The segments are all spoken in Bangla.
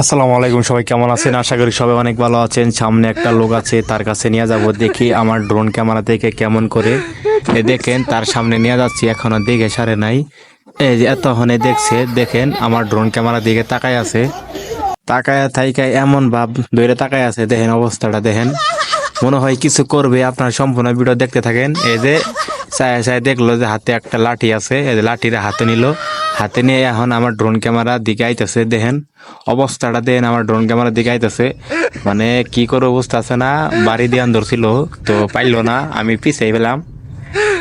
আসসালামু আলাইকুম সবাই, কেমন আছেন? আশা করি সবাই অনেক ভালো আছেন। সামনে একটা লোক আছে, তার কাছে নিয়ে যাব। দেখি আমার ড্রোন ক্যামেরা থেকে কেমন করে। এ দেখেন, তার সামনে নিয়ে যাচ্ছি, এখনও দেখে সারে নাই। এই যে এতক্ষণে দেখছে, দেখেন, আমার ড্রোন ক্যামেরা দিকে তাকায় আছে। তাকায় থাইকায় এমন ভাব ধরে তাকায় আছে। দেখেন অবস্থাটা, দেখেন। মনে হয় কিছু করবে, আপনার সম্পূর্ণ ভিডিও দেখতে থাকেন। এই যে চায় চায় দেখল যে হাতে একটা লাঠি আছে। এই যে লাঠিটা হাতে নিল। হাতে নিয়ে এখন আমার ড্রোন ক্যামেরা দিকে আইতেছে দেখেন। অবস্থাটা দেখেন, আমার ড্রোন ক্যামেরা দিকে আইতেছে মানে কি করে অবস্থা আছে না, বাড়ি দিয়ে ধরছিল তো পাইলো না, আমি পিছিয়ে পেলাম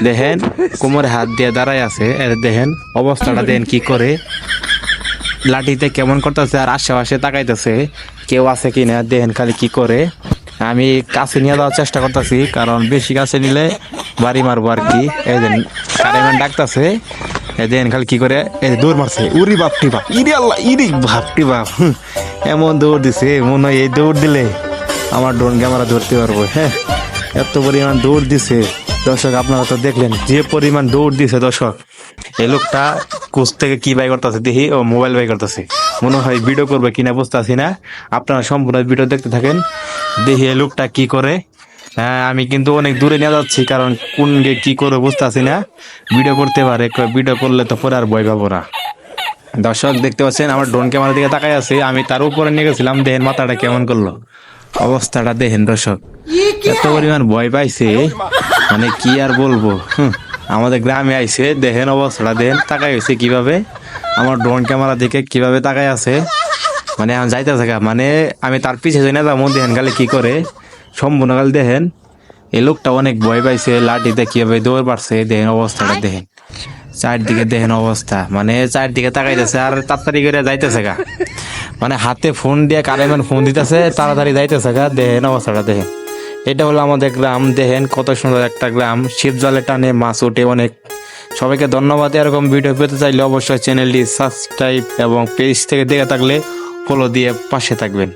দেখেন, কোমরে হাত দিয়ে দাঁড়ায় আছে এই দেখেন, অবস্থাটা দেখেন কি করে। লাঠিতে কেমন করতেছে, আর আশেপাশে তাকাইতেছে, কেউ আছে কি না, দেখেন খালি কি করে। আমি কাছে নিয়ে যাওয়ার চেষ্টা করতেছি, কারণ বেশি কাছে নিলে বাড়ি মারবো আর কি। এই দেন কারেমান ডাকতেছে। দেখেন খালি কি করে? দৌড় মারছে। উরি বাপটি বাপ। ইরে আল্লাহ, ইরি বাপটি বাপ। এমন দৌড় দিছে, মনে হয় এই দৌড় দিলে আমার ড্রোন ক্যামেরা ধরতে পারব। হ্যাঁ এত পরিমাণ দৌড় দিছে। দর্শক, আপনারা তো দেখলেন যে পরিমাণ দৌড় দিছে দর্শক। এই লোকটা কোচ থেকে কি বাই করতেছে দেখি, ও মোবাইল বাই করতেছে। মনে হয় ভিডিও করবে কিনা বুঝতেছি না। আপনারা সম্পূর্ণ ভিডিও দেখতে থাকেন। দেখি এই লোকটা কি করে হ্যাঁ আমি কিন্তু অনেক দূরে নিয়ে যাচ্ছি, কারণ কোন গে কি করে বুঝতেছি না। ভিডিও করতে পারে ভিডিও করলে তো পরে আর ভয় পাবো না। দর্শক, দেখতে পাচ্ছেন, আমার ড্রোন ক্যামেরা দিকে তাকাই আছে। আমি তার উপরে নিয়ে গেছিলাম, দেখেন মাথাটা কেমন করল। অবস্থাটা দেখেন দর্শক, এত পরিমাণ ভয় পাইছে মানে কি আর বলব আমাদের গ্রামে আইছে, দেখেন অবস্থাটা, দেখেন তাকাই হয়েছে কীভাবে। আমার ড্রোন ক্যামেরা দিকে কীভাবে তাকাই আছে। মানে এখন যাইতে থাকা মানে আমি তার পিছিয়ে যাই না যাব, দেখেন গালে কি করে। সম্পূর্ণ গাল দেখেন। এই লোকটা অনেক ভয় পাইছে লাঠিতে কীভাবে দৌড় পারছে, দেখেন অবস্থাটা, দেখেন। চারদিকে দেখেন অবস্থা মানে চারদিকে তাকাইতেছে আর তাড়াতাড়ি করে যাইতেছে গা। মানে হাতে ফোন দিয়ে কারেমেন ফোন দিতেছে, তাড়াতাড়ি যাইতেছে গা, দেখেন অবস্থাটা, দেখেন। এটা হলো আমাদের গ্রাম, দেখেন কত সুন্দর একটা গ্রাম। শিব জলে টানে, মাছ ওঠে অনেক। সবাইকে ধন্যবাদ, এরকম ভিডিও পেতে চাইলে অবশ্যই চ্যানেলটি সাবস্ক্রাইব এবং পেজ থেকে দেখে থাকলে ফলো দিয়ে পাশে থাকবেন।